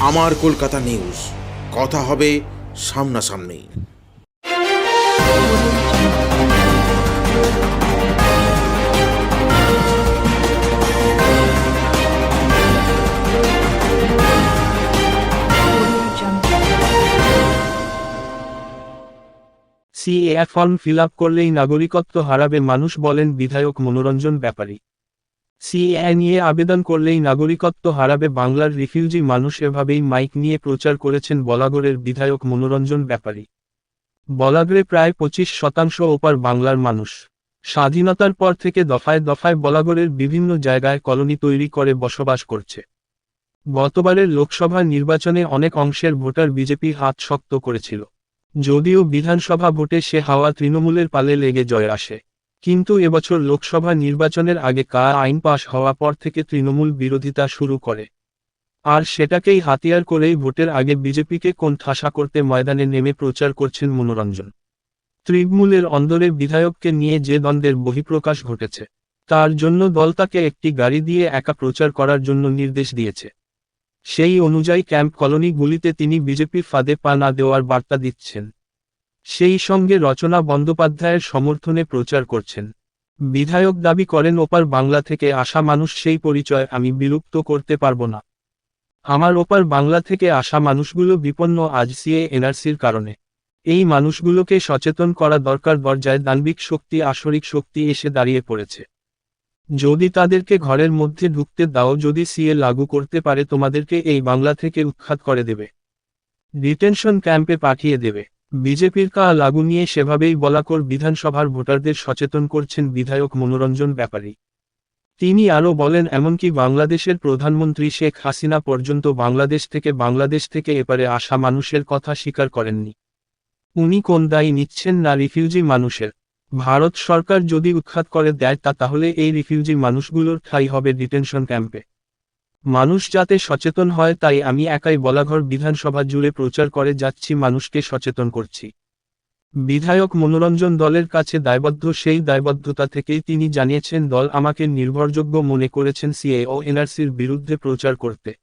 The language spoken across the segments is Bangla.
আমার কলকাতা নিউজ। কথা হবে সামনাসামনি। সিএ ফর্ম ফিল করলেই নাগরিকত্ব হারাবে মানুষ বলেন বিধায়ক মনোরঞ্জন ব্যাপারী। সিএ নিয়ে আবেদন করলেই নাগরিকত্ব হারাবে বাংলার রিফিউজি মানুষ এভাবেই মাইক নিয়ে প্রচার করেছেন বলাগড়ের বিধায়ক মনোরঞ্জন ব্যাপারী। বলাগড়ে প্রায় পঁচিশ শতাংশ ওপার বাংলার মানুষ। স্বাধীনতার পর থেকে দফায় দফায় বলাগড়ের বিভিন্ন জায়গায় কলোনি তৈরি করে বসবাস করছে। গতবারের লোকসভা নির্বাচনে অনেক অংশের ভোটার বিজেপি হাত শক্ত করেছিল। যদিও বিধানসভা ভোটে সে হাওয়া তৃণমূলের পালে লেগে জয় আসে। কিন্তু এবছর লোকসভা নির্বাচনের আগে কা আইন পাশ হওয়া পর থেকে তৃণমূল বিরোধিতা শুরু করে। আর সেটাকেই হাতিয়ার করেই ভোটের আগে বিজেপিকে কোন ঠাসা করতে ময়দানে নেমে প্রচার করছেন মনোরঞ্জন। তৃণমূলের অন্দরে বিধায়ককে নিয়ে যে দ্বন্দ্বের বহিঃপ্রকাশ ঘটেছে, তার জন্য দল তাকে একটি গাড়ি দিয়ে একা প্রচার করার জন্য নির্দেশ দিয়েছে। সেই অনুযায়ী ক্যাম্প কলোনিগুলিতে তিনি বিজেপির ফাঁদে পা না দেওয়ার বার্তা দিচ্ছেন। সেই সঙ্গে রচনা বন্দ্যোপাধ্যায়ের সমর্থনে প্রচার করছেন। বিধায়ক দাবি করেন, ওপার বাংলা থেকে আসা মানুষ সেই পরিচয় আমি বিলুপ্ত করতে পারব না। আমার ওপার বাংলা থেকে আসা মানুষগুলো বিপন্ন আজ সিএ এনআরসির কারণে। এই মানুষগুলোকে সচেতন করা দরকার, দরজায় দানবিক শক্তি, আসরিক শক্তি এসে দাঁড়িয়ে পড়েছে। যদি তাদেরকে ঘরের মধ্যে ঢুকতে দাও, যদি সিএ লাগু করতে পারে, তোমাদেরকে এই বাংলা থেকে উৎখাত করে দেবে। ডিটেনশন ক্যাম্পে পাঠিয়ে দেবে। বিজেপির কা লাগু নিয়ে সেভাবেই বলাকর বিধানসভার ভোটারদের সচেতন করছেন বিধায়ক মনোরঞ্জন ব্যাপারী। তিনি আরও বলেন, এমনকি বাংলাদেশের প্রধানমন্ত্রী শেখ হাসিনা পর্যন্ত বাংলাদেশ থেকে বাংলাদেশ থেকে এপারে আসা মানুষের কথা স্বীকার করেননি। উনি কোন দায়ী নিচ্ছেন না রিফিউজি মানুষের? ভারত সরকার যদি উৎখাত করে দেয় তা তাহলে এই রিফিউজি মানুষগুলোর ঠাই হবে ডিটেনশন ক্যাম্পে। মানুষ যাতে সচেতন হয় তাই আমি একাই বলাঘর বিধানসভা জুড়ে প্রচার করে যাচ্ছি, মানুষকে সচেতন করছি। বিধায়ক মনোরঞ্জন দলের কাছে দায়বদ্ধ, সেই দায়বদ্ধতা থেকেই তিনি জানিয়েছেন, দল আমাকে নির্ভরযোগ্য মনে করেছেন সিএ ও এনআরসির বিরুদ্ধে প্রচার করতে।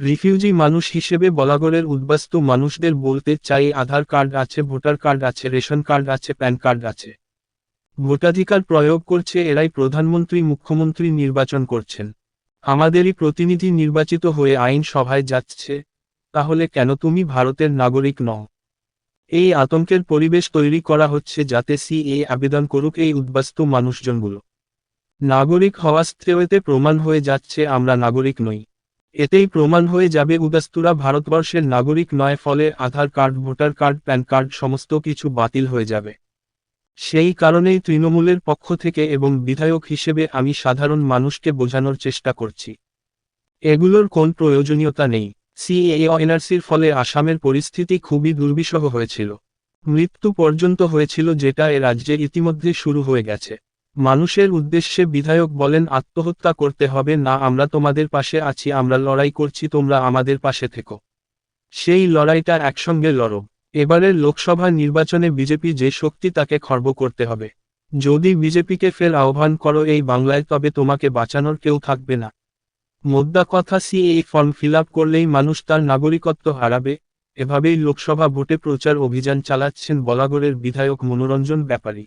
রিফিউজি মানুষ হিসেবে বলাগড়ের উদ্বাস্তু মানুষদের বলতে চাই, আধার কার্ড আছে, ভোটার কার্ড আছে, রেশন কার্ড আছে, প্যান কার্ড আছে। ভোটাধিকার প্রয়োগ করছে, এরাই প্রধানমন্ত্রী, মুখ্যমন্ত্রী নির্বাচন করছেন। আমাদেরই প্রতিনিধি নির্বাচিত হয়ে আইন সভায় যাচ্ছে, তাহলে কেন তুমি ভারতের নাগরিক নও? এই আতঙ্কের পরিবেশ তৈরি করা হচ্ছে যাতে সিএ আবেদন করুক এই উদ্বাস্তু মানুষজনগুলো। নাগরিক হওয়া স্ত্রেওতে প্রমাণ হয়ে যাচ্ছে আমরা নাগরিক নই। এতেই প্রমাণ হয়ে যাবে উদাস্তুরা ভারতবর্ষের নাগরিক নয়, ফলে Aadhaar card, voter card, PAN card সমস্ত কিছু বাতিল হয়ে যাবে। সেই কারণেই তৃণমূলের পক্ষ থেকে এবং বিধায়ক হিসেবে আমি সাধারণ মানুষকে বোঝানোর চেষ্টা করছি। এগুলোর কোন প্রয়োজনীয়তা নেই। সিএ ও এনআরসির ফলে আসামের পরিস্থিতি খুবই দুর্বিষহ হয়েছিল। মৃত্যু পর্যন্ত হয়েছিল যেটা এ রাজ্যে ইতিমধ্যে শুরু হয়ে গেছে। মানুষের উদ্দেশ্যে বিধায়ক বলেন, আত্মহত্যা করতে হবে, না, আমরা তোমাদের পাশে আছি, আমরা লড়াই করছি, তোমরা আমাদের পাশে থেকো। সেই লড়াইটা একসঙ্গে লড়ো। এবারের লোকসভা নির্বাচনে বিজেপি যে শক্তি তাকে খর্ব করতে হবে। যদি বিজেপিকে ফের আহ্বান করো এই বাংলায়, তবে তোমাকে বাঁচানোর কেউ থাকবে না। মোদ্দা কথা সি এই ফর্ম ফিল করলেই মানুষ তার নাগরিকত্ব হারাবে, এভাবেই লোকসভা ভোটে প্রচার অভিযান চালাচ্ছেন বলাগড়ের বিধায়ক মনোরঞ্জন ব্যাপারী।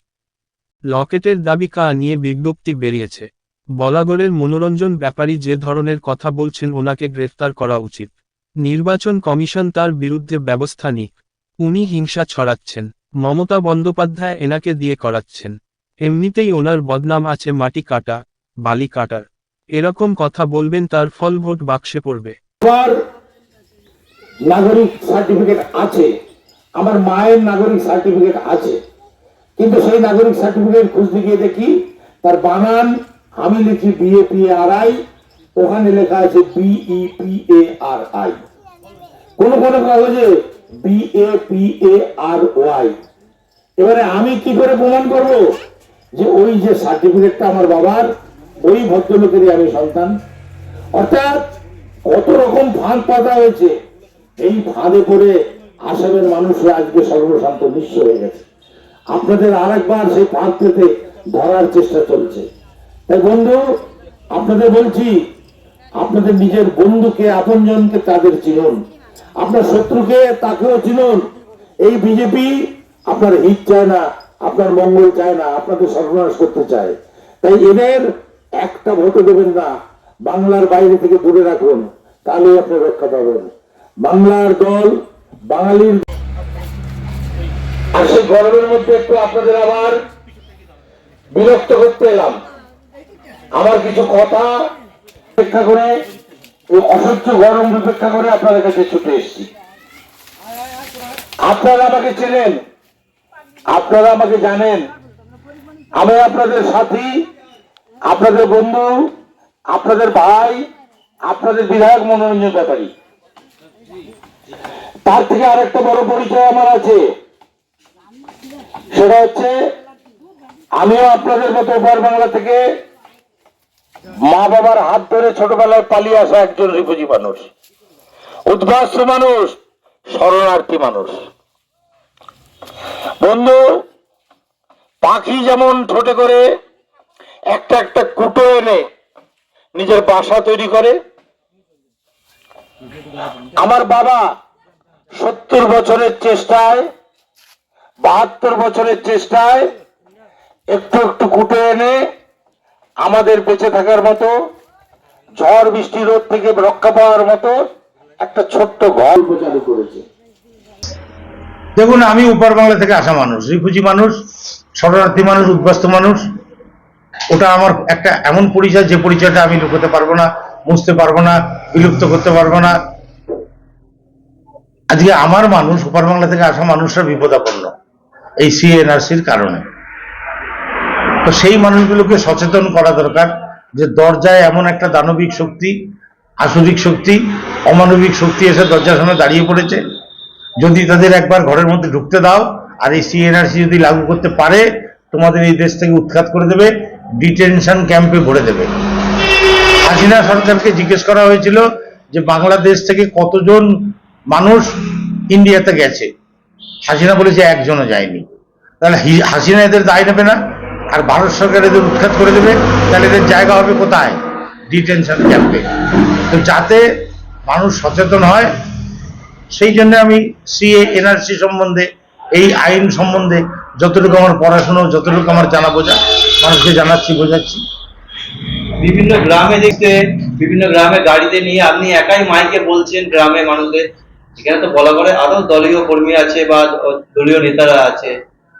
লকেটের দাবি কা নিয়ে বিজ্ঞপ্তি বেরিয়েছে। বলাগড়ের মনোরঞ্জন ব্যাপারী যে ধরনের কথা বলছেন, ওনাকে গ্রেফতার করা উচিত। নির্বাচন কমিশন তার বিরুদ্ধে ব্যবস্থা নিক। উনি হিংসা ছড়াচ্ছেন, মমতা বন্দ্যোপাধ্যায় এনাকে দিয়ে করাচ্ছেন। এমনিতেই ওনার বদনাম আছে মাটি কাটা, বালি কাটার। এরকম কথা বলবেন তার ফল ভোট বাক্সে পড়বে। নাগরিক সার্টিফিকেট আছে, আমার মায়ের নাগরিক সার্টিফিকেট আছে। কিন্তু সেই নাগরিক সার্টিফিকেট খুঁজতে গিয়ে দেখি, তার বানান আমি লিখি বিএ পি আর আই ওখানে লেখা আছে B E P A R I কোন কোন কাগজে B A P A R Y এবারে আমি কি করে প্রমাণ করব? যে ওই যে সার্টিফিকেটটা আমার বাবার, ওই ভদ্রলোকেরই আমি সন্তান। অর্থাৎ কত রকম পাতা হয়েছে। এই ফাঁদে আসামের মানুষরা আজকে সর্বশান্ত নিঃস্ব হয়ে গেছে। আপনাদের আরেকবার সেই ফাঁদ পেতে ধরার চেষ্টা চলছে। তাই বন্ধু, আপনাদের বলছি, আপনাদের নিজের বন্ধুকে, আপনজনকে তাদের চিনুন। আপনার শত্রুকে তাকেও চিনুন। এই বিজেপি আপনার হিত চায় না, আপনার মঙ্গল চায় না আপনাদের সর্বনাশ করতে চায়। তাই এদের একটা ভোটও দেবেন না। বাংলার বাইরে থেকে দূরে রাখুন তাহলে আপনি রক্ষা পাবেন। বাংলার দল, বাঙালির আর সেই গরমের মধ্যে একটু আপনাদের আবার বিরক্ত করতে এলাম। আমার কিছু কথা অপেক্ষা করে এই অসহ্য গরম উপেক্ষা করে আপনাদের কাছে ছুটে এসেছি। আপনারা আমাকে চেনেন, আপনারা আমাকে জানেন। আমি আপনাদের সাথী, আপনাদের বন্ধু, আপনাদের ভাই, আপনাদের বিধায়ক মনোরঞ্জন ব্যাপারী। তার থেকে আরেকটা বড় পরিচয় আমার আছে। সেটা হচ্ছে, আমিও আপনাদের মতো উপর বাংলা থেকে মা বাবার হাত ধরে ছোটবেলায় পালিয়ে আসা একজন রিফিউজি মানুষ। উদ্বাস্ত মানুষ, শরণার্থী মানুষ। বন্ধু, পাখি যেমন ঠোঁটে করে, একটা একটা কুটো এনে নিজের বাসা তৈরি করে। আমার বাবা সত্তর বছরের চেষ্টায়, বাহাত্তর বছরের চেষ্টায় একটু একটু কুটো এনে আমাদের বেঁচে থাকার মতো, ঝড় বৃষ্টি রোদ থেকে রক্ষা পাওয়ার মতো একটা ছোট্ট গল্প চালু করেছে। দেখুন, আমি উপর বাংলা থেকে আসা মানুষ রিফুজি মানুষ, শরণার্থী মানুষ, উদ্বাস্ত মানুষ। ওটা আমার একটা এমন পরিচয়, যে পরিচয়টা আমি লুকোতে পারব না, মুছতে পারব না, বিলুপ্ত করতে পারব না। আজকে আমার মানুষ, উপর বাংলা থেকে আসা মানুষরা বিপদাপন্ন, এই সিএনআরসির কারণে। তো সেই মানুষগুলোকে সচেতন করা দরকার যে দরজায় এমন একটা দানবিক শক্তি, আসরিক শক্তি, অমানবিক শক্তি এসে দরজার সামনে দাঁড়িয়ে পড়েছে। যদি তাদের একবার ঘরের মধ্যে ঢুকতে দাও, আর এই সিএনআরসি যদি লাগু করতে পারে, তোমাদের এই দেশ থেকে উৎখাত করে দেবে, ডিটেনশন ক্যাম্পে ভরে দেবে। হাসিনা সরকারকে জিজ্ঞেস করা হয়েছিল যে বাংলাদেশ থেকে কতজন মানুষ ইন্ডিয়াতে গেছে? হাসিনা বলেছে একজনও যায়নি। তাহলে হাসিনা এদের দায় নেবে না? আর ভারত সরকার এদের উৎখাত করে দেবে, তাহলে এদের জায়গা হবে কোথায়? ডিটেনশন ক্যাম্পে তো যাতে মানুষ সচেতন হয়, সেই জন্য আমি সিএ এনআরসি সম্বন্ধে, এই আইন সম্বন্ধে যতটুকু আমার পড়াশুনো, যতটুকু আমার জানা বোঝা, মানুষকে জানাচ্ছি, বোঝাচ্ছি। বিভিন্ন গ্রামে দেখতে, বিভিন্ন গ্রামে গাড়িতে নিয়ে আপনি একাই মাইকে বলছেন গ্রামে মানুষদের। এখানে তো বলা করে আরও দলীয় কর্মী আছে বা দলীয় নেতারা আছে।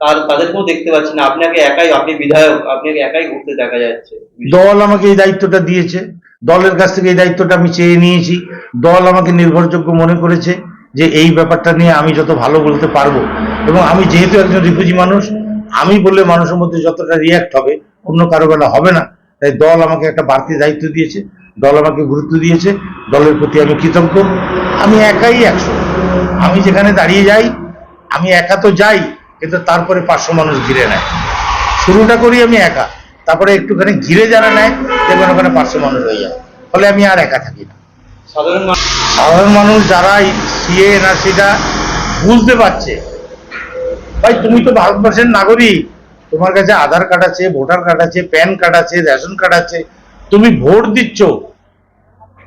তার তাদেরকেও দেখতে পাচ্ছেন না। আপনাকে একাই, আপনি বিধায়ক, আপনাকে একাই ঘুরতে দেখা যাচ্ছে। দল আমাকে এই দায়িত্বটা দিয়েছে। দলের কাছ থেকে এই দায়িত্বটা আমি চেয়ে নিয়েছি। দল আমাকে নির্ভরযোগ্য মনে করেছে যে এই ব্যাপারটা নিয়ে আমি যত ভালো বলতে পারব। এবং আমি যেহেতু একজন রিফিউজি মানুষ, আমি বললে মানুষের মধ্যে যতটা রিয়াক্ট হবে, অন্য কারও বেলা হবে না। তাই দল আমাকে একটা বাড়তি দায়িত্ব দিয়েছে। দল আমাকে গুরুত্ব দিয়েছে। দলের প্রতি আমি কৃতজ্ঞ। আমি একাই একশো। আমি যেখানে দাঁড়িয়ে যাই, আমি একা তো যাই। কিন্তু তারপরে পাঁচশো মানুষ ঘিরে নেয়। শুরুটা করি আমি একা তারপরে একটুখানি ঘিরে যারা নেয় দেখবেন ওখানে পাঁচশো মানুষ হয়ে যায়। ফলে আমি আর একা থাকি না। সাধারণ মানুষ সাধারণ মানুষ যারা সিএ এনআরসিটা বুঝতে পারছে ভাই তুমি তো ভারতবর্ষের নাগরিক তোমার কাছে আধার কার্ড আছে ভোটার কার্ড আছে প্যান কার্ড আছে রেশন কার্ড আছে তুমি ভোট দিচ্ছ।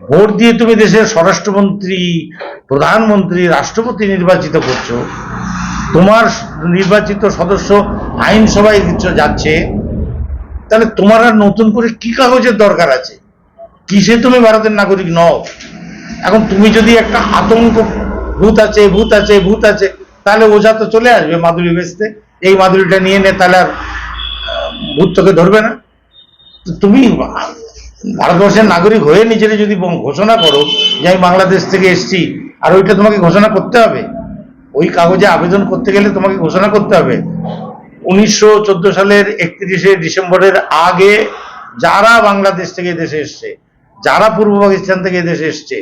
ভোট দিয়ে তুমি দেশের স্বরাষ্ট্রমন্ত্রী প্রধানমন্ত্রী রাষ্ট্রপতি নির্বাচিত করছ। তোমার নির্বাচিত সদস্য আইনসভায় যাচ্ছে, তাহলে তোমার আর নতুন করে কি কাগজের দরকার আছে? কিসে তুমি ভারতের নাগরিক নও? এখন তুমি যদি একটা আতঙ্ক, ভূত আছে ভূত আছে ভূত আছে, তাহলে ওঝা তো চলে আসবে মাদুরি বেচতে। এই মাদুরিটা নিয়ে নে, তাহলে আর ভূত তোকে ধরবে না। তুমি ভারতবর্ষের নাগরিক হয়ে নিজেরা যদি ঘোষণা করো যে আমি বাংলাদেশ থেকে এসেছি, আর ওইটা তোমাকে ঘোষণা করতে হবে ওই কাগজে আবেদন করতে গেলে তোমাকে ঘোষণা করতে হবে। উনিশশো চোদ্দ সালের একত্রিশে ডিসেম্বরের আগে যারা বাংলাদেশ থেকে দেশে এসছে, যারা পূর্ব পাকিস্তান থেকে দেশে এসছে,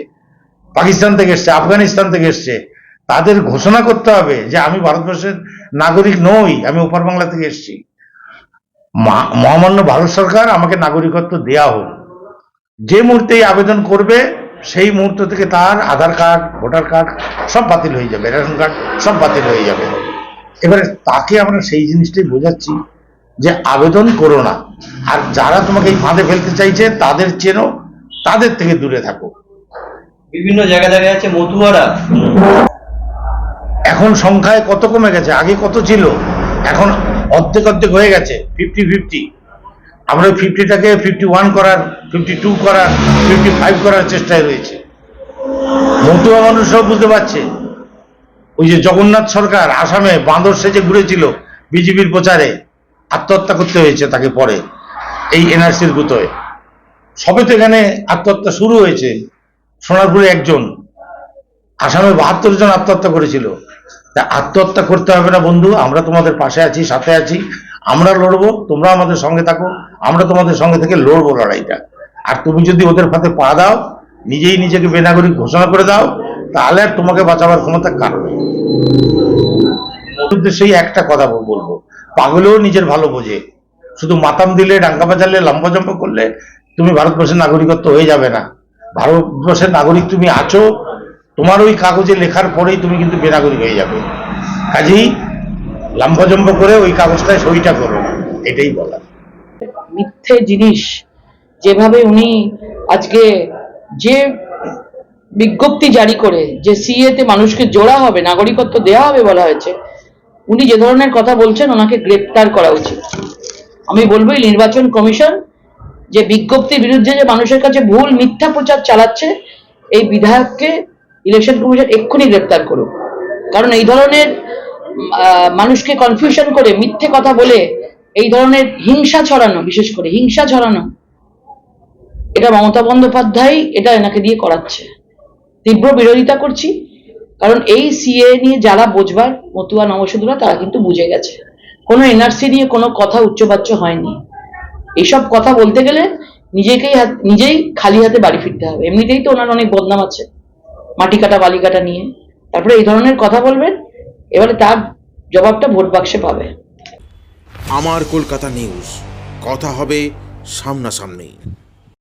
পাকিস্তান থেকে এসছে, আফগানিস্তান থেকে এসছে, তাদের ঘোষণা করতে হবে যে আমি ভারতবর্ষের নাগরিক নই, আমি ওপার বাংলা থেকে এসেছি। মহামান্য ভারত সরকার আমাকে নাগরিকত্ব দেয়া হোক। যে মুহূর্তেই আবেদন করবে সেই মুহূর্ত থেকে তার আধার কার্ড ভোটার কার্ড সব বাতিল হয়ে যাবে রেশন কার্ড সব বাতিল হয়ে যাবে। এবারে তাকে আমরা সেই জিনিসটাই বোঝাচ্ছি যে আবেদন করো না। আর যারা তোমাকে এই ফাঁদে ফেলতে চাইছে তাদের চেনো তাদের থেকে দূরে থাকো। বিভিন্ন জায়গা জায়গায় আছে মতুয়ারা। এখন সংখ্যায় কত কমে গেছে? আগে কত ছিল? এখন অর্ধেক অর্ধেক হয়ে গেছে ফিফটি ফিফটি আমরা ফিফটিটাকে ফিফটি ওয়ান করার ফিফটি টু করার ফিফটি ফাইভ করার চেষ্টায় রয়েছে। মতুয়া মানুষরাও বুঝতে পারছে। ওই যে জগন্নাথ সরকার আসামে বাঁদর সেজে ঘুরেছিল বিজেপির প্রচারে, আত্মহত্যা করতে হয়েছে তাকে পরে, এই এনআরসির গুতোয়। সবে তো এখানে আত্মহত্যা শুরু হয়েছে, সোনারপুরে একজন, আসামে বাহাত্তর জন আত্মহত্যা করেছিল। তা আত্মহত্যা করতে হবে না বন্ধু, আমরা তোমাদের পাশে আছি, সাথে আছি। আমরা লড়বো, তোমরা আমাদের সঙ্গে থাকো, আমরা তোমাদের সঙ্গে থেকে লড়বো লড়াইটা। আর তুমি যদি ওদের ফাঁদে পা দাও, নিজেই নিজেকে বেনাগরিক ঘোষণা করে দাও, তাহলে আর তোমাকে বাঁচাবার ক্ষমতা কারও উদ্দেশ্যেই একটা কথা বলব, পাগলেও নিজের ভালো বোঝে। শুধু মাতাম দিলে, ডাঙ্গা বাজালে, লম্বা লম্বাজম্প করলে তুমি ভারতবর্ষের নাগরিকত্ব হয়ে যাবে না। ভারতবর্ষের নাগরিক তুমি আছো, তোমার ওই কাগজে লেখার পরেই তুমি কিন্তু বেনাগরিক হয়ে যাবে। কাজেই লম্বাজম্প করে ওই কাগজটায় সইটা করো না, এটাই বলা। মিথ্যে জিনিস যেভাবে উনি আজকে যে বিজ্ঞপ্তি জারি করে যে সিএ তে মানুষকে জোড়া হবে, নাগরিকত্ব দেওয়া হবে বলা হয়েছে, উনি যে ধরনের কথা বলছেন ওনাকে গ্রেপ্তার করা উচিত। আমি বলব নির্বাচন কমিশন যে বিজ্ঞপ্তির বিরুদ্ধে যে মানুষের কাছে ভুল মিথ্যা প্রচার চালাচ্ছে, এই বিধায়ককে ইলেকশন কমিশন এক্ষুনি গ্রেপ্তার করুক। কারণ এই ধরনের মানুষকে কনফিউশন করে মিথ্যে কথা বলে এই ধরনের হিংসা ছড়ানো, বিশেষ করে হিংসা ছড়ানো, এটা মমতা বন্দ্যোপাধ্যায় এটা এনাকে দিয়ে করাচ্ছে। তীব্র বিরোধিতা করছি, কারণ এই সিএ নিয়ে যারা বোঝবার, মতুয়া নবসধুরা তারা কিন্তু বুঝে গেছে। কোনো এনআরসি নিয়ে কোনো কথা উচ্চবাচ্য হয়নি। এইসব কথা বলতে গেলে নিজেকেই নিজেই খালি হাতে বাড়ি ফিরতে হবে। এমনিতেই তো ওনার অনেক বদনাম আছে, মাটি কাটা, বালি কাটা নিয়ে। তারপরে এই ধরনের কথা বলবেন এবারে তার জবাবটা ভোট বাক্সে পাবে। আমার কলকাতা নিউজ কথা হবে সামনাসামনি।